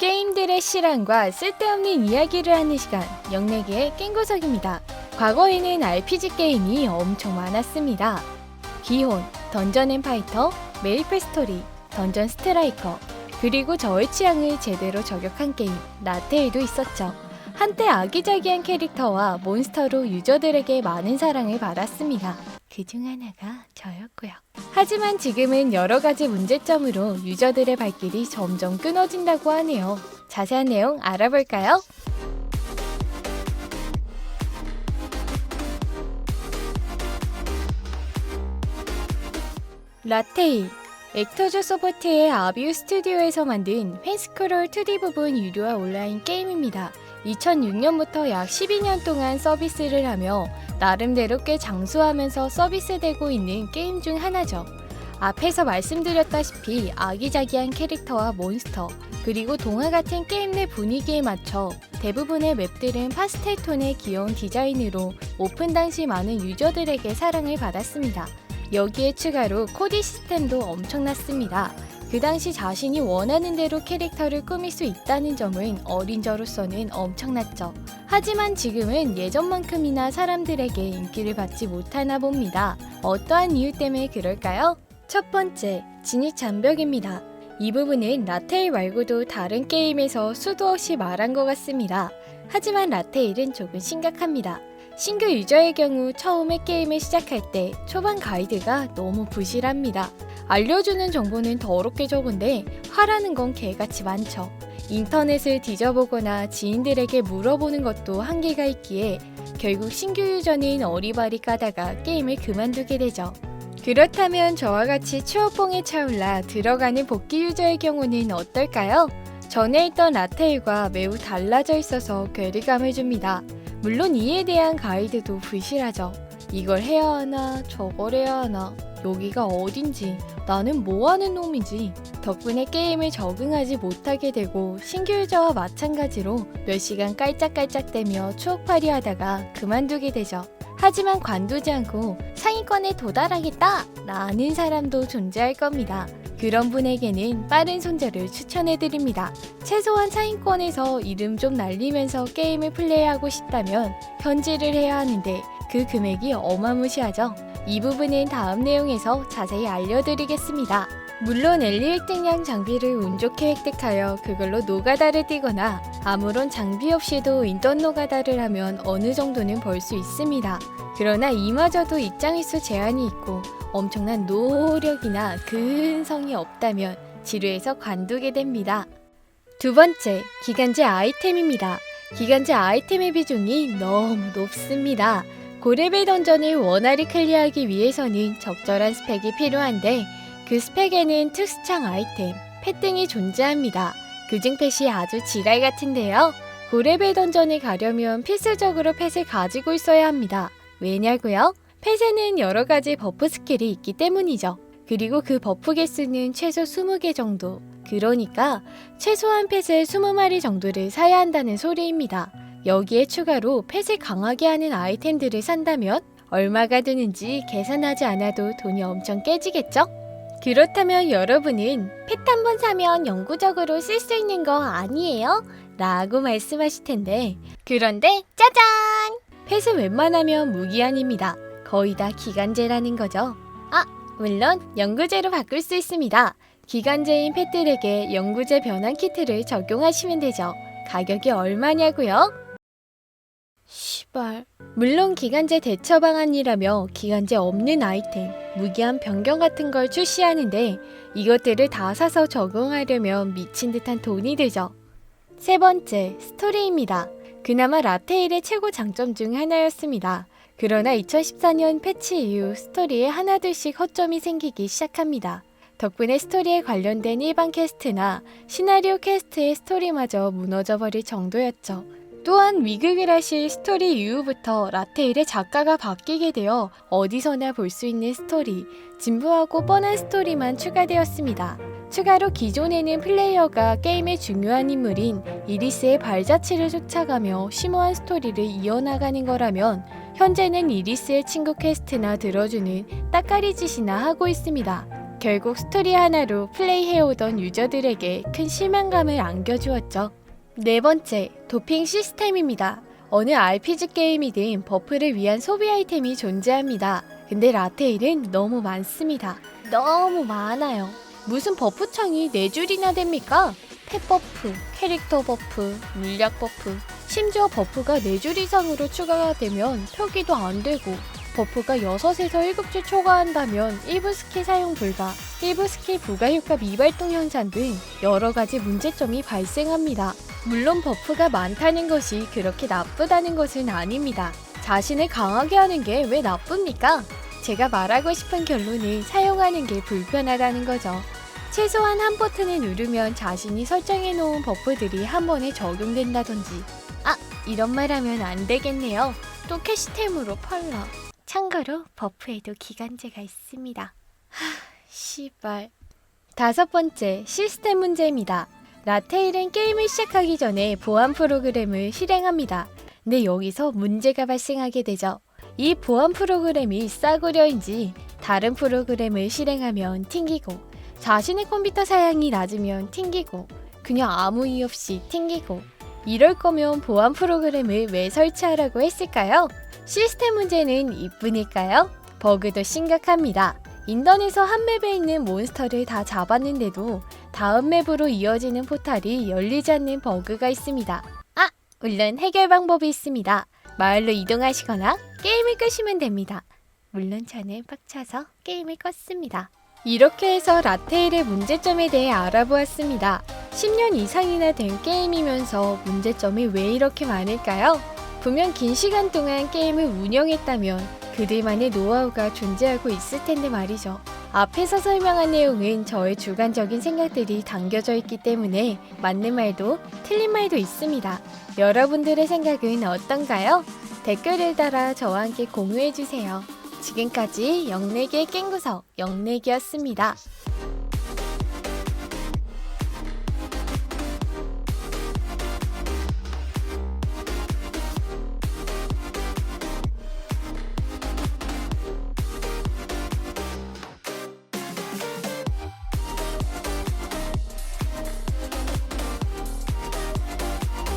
게임들의 실황과 쓸데없는 이야기를 하는 시간 영내기의 깽구석입니다. 과거에는 RPG 게임이 엄청 많았습니다. 기혼, 던전 앤 파이터, 메이플 스토리, 던전 스트라이커, 그리고 저의 취향을 제대로 저격한 게임 라테일도 있었죠. 한때 아기자기한 캐릭터와 몬스터로 유저들에게 많은 사랑을 받았습니다. 그 중 하나가 저였고요. 하지만 지금은 여러 가지 문제점으로 유저들의 발길이 점점 끊어진다고 하네요. 자세한 내용 알아볼까요? 라테일 액터즈 소프트의 아비우 스튜디오에서 만든 펜스크롤 2D 부분 유료화 온라인 게임입니다. 2006년부터 약 12년 동안 서비스를 하며 나름대로 꽤 장수하면서 서비스되고 있는 게임 중 하나죠. 앞에서 말씀드렸다시피 아기자기한 캐릭터와 몬스터, 그리고 동화 같은 게임 내 분위기에 맞춰 대부분의 맵들은 파스텔 톤의 귀여운 디자인으로 오픈 당시 많은 유저들에게 사랑을 받았습니다. 여기에 추가로 코디 시스템도 엄청났습니다. 그 당시 자신이 원하는 대로 캐릭터를 꾸밀 수 있다는 점은 어린 저로서는 엄청났죠. 하지만 지금은 예전만큼이나 사람들에게 인기를 받지 못하나 봅니다. 어떠한 이유 때문에 그럴까요? 첫 번째, 진입 장벽입니다. 이 부분은 라테일 말고도 다른 게임에서 수도 없이 말한 것 같습니다. 하지만 라테일은 조금 심각합니다. 신규 유저의 경우 처음에 게임을 시작할 때 초반 가이드가 너무 부실합니다. 알려주는 정보는 더럽게 적은데 하라는 건 개같이 많죠. 인터넷을 뒤져보거나 지인들에게 물어보는 것도 한계가 있기에 결국 신규 유저는 어리바리 까다가 게임을 그만두게 되죠. 그렇다면 저와 같이 추어뽕에 차올라 들어가는 복귀 유저의 경우는 어떨까요? 전에 있던 라테일과 매우 달라져 있어서 괴리감을 줍니다. 물론 이에 대한 가이드도 부실하죠. 이걸 해야 하나, 저걸 해야 하나, 여기가 어딘지, 나는 뭐 하는 놈이지. 덕분에 게임을 적응하지 못하게 되고 신규 유저와 마찬가지로 몇 시간 깔짝깔짝대며 추억팔이 하다가 그만두게 되죠. 하지만 관두지 않고 상위권에 도달하겠다! 라는 사람도 존재할 겁니다. 그런 분에게는 빠른 손절을 추천해드립니다. 최소한 상위권에서 이름 좀 날리면서 게임을 플레이하고 싶다면 현질을 해야 하는데 그 금액이 어마무시하죠. 이 부분은 다음 내용에서 자세히 알려드리겠습니다. 물론 엘리 획득량 장비를 운 좋게 획득하여 그걸로 노가다를 뛰거나 아무런 장비 없이도 인턴 노가다를 하면 어느 정도는 벌 수 있습니다. 그러나 이마저도 입장 횟수 제한이 있고 엄청난 노력이나 근성이 없다면 지루해서 관두게 됩니다. 두 번째, 기간제 아이템입니다. 기간제 아이템의 비중이 너무 높습니다. 고레벨 던전을 원활히 클리어하기 위해서는 적절한 스펙이 필요한데 그 스펙에는 특수창 아이템, 펫 등이 존재합니다. 그중 펫이 아주 지랄 같은데요. 고레벨 던전을 가려면 필수적으로 펫을 가지고 있어야 합니다. 왜냐고요? 펫에는 여러 가지 버프 스킬이 있기 때문이죠. 그리고 그 버프 개수는 최소 20개 정도. 그러니까 최소한 펫을 20마리 정도를 사야 한다는 소리입니다. 여기에 추가로 펫을 강하게 하는 아이템들을 산다면 얼마가 드는지 계산하지 않아도 돈이 엄청 깨지겠죠? 그렇다면 여러분은 펫 한 번 사면 영구적으로 쓸 수 있는 거 아니에요? 라고 말씀하실 텐데 그런데 짜잔! 펫은 웬만하면 무기한입니다. 거의 다 기간제라는 거죠. 아, 물론 영구제로 바꿀 수 있습니다. 기간제인 펫들에게 영구제 변환 키트를 적용하시면 되죠. 가격이 얼마냐고요? 시발. 물론 기간제 대처 방안이라며 기간제 없는 아이템, 무기한 변경 같은 걸 출시하는데 이것들을 다 사서 적용하려면 미친 듯한 돈이 들죠. 세 번째, 스토리입니다. 그나마 라테일의 최고 장점 중 하나였습니다. 그러나 2014년 패치 이후 스토리에 하나둘씩 허점이 생기기 시작합니다. 덕분에 스토리에 관련된 일반 캐스트나 시나리오 캐스트의 스토리마저 무너져버릴 정도였죠. 또한 하실 스토리 이후부터 라테일의 작가가 바뀌게 되어 어디서나 볼 수 있는 스토리, 진부하고 뻔한 스토리만 추가되었습니다. 추가로 기존에는 플레이어가 게임의 중요한 인물인 이리스의 발자취를 쫓아가며 심오한 스토리를 이어나가는 거라면 현재는 이리스의 친구 퀘스트나 들어주는 따까리 짓이나 하고 있습니다. 결국 스토리 하나로 플레이해오던 유저들에게 큰 실망감을 안겨주었죠. 네 번째, 도핑 시스템입니다. 어느 RPG 게임이든 버프를 위한 소비 아이템이 존재합니다. 근데 라테일은 너무 많습니다. 너무 많아요. 무슨 버프창이 4줄이나 됩니까? 펫 버프, 캐릭터 버프, 물약 버프, 심지어 버프가 4줄 이상으로 추가가 되면 표기도 안 되고 버프가 6에서 7줄 초과한다면 1부 스킬 사용 불가, 1부 스킬 부가 효과 미발동 현상 등 여러 가지 문제점이 발생합니다. 물론 버프가 많다는 것이 그렇게 나쁘다는 것은 아닙니다. 자신을 강하게 하는 게 왜 나쁩니까? 제가 말하고 싶은 결론은 사용하는 게 불편하다는 거죠. 최소한 한 버튼을 누르면 자신이 설정해 놓은 버프들이 한 번에 적용된다든지. 아, 이런 말 하면 안 되겠네요. 또 캐시템으로 팔라. 참고로 버프에도 기간제가 있습니다. 하, 씨발. 다섯 번째, 시스템 문제입니다. 라테일은 게임을 시작하기 전에 보안 프로그램을 실행합니다. 근데 여기서 문제가 발생하게 되죠. 이 보안 프로그램이 싸구려인지 다른 프로그램을 실행하면 튕기고 자신의 컴퓨터 사양이 낮으면 튕기고 그냥 아무 이유 없이 튕기고 이럴 거면 보안 프로그램을 왜 설치하라고 했을까요? 시스템 문제는 이뿐일까요? 버그도 심각합니다. 인던에서 한 맵에 있는 몬스터를 다 잡았는데도 다음 맵으로 이어지는 포탈이 열리지 않는 버그가 있습니다. 아, 물론 해결 방법이 있습니다. 마을로 이동하시거나 게임을 끄시면 됩니다. 물론 저는 빡쳐서 게임을 껐습니다. 이렇게 해서 라테일의 문제점에 대해 알아보았습니다. 10년 이상이나 된 게임이면서 문제점이 왜 이렇게 많을까요? 분명 긴 시간 동안 게임을 운영했다면 그들만의 노하우가 존재하고 있을 텐데 말이죠. 앞에서 설명한 내용은 저의 주관적인 생각들이 담겨져 있기 때문에 맞는 말도 틀린 말도 있습니다. 여러분들의 생각은 어떤가요? 댓글을 달아 저와 함께 공유해주세요. 지금까지 영내기의 깽구석 영내기였습니다.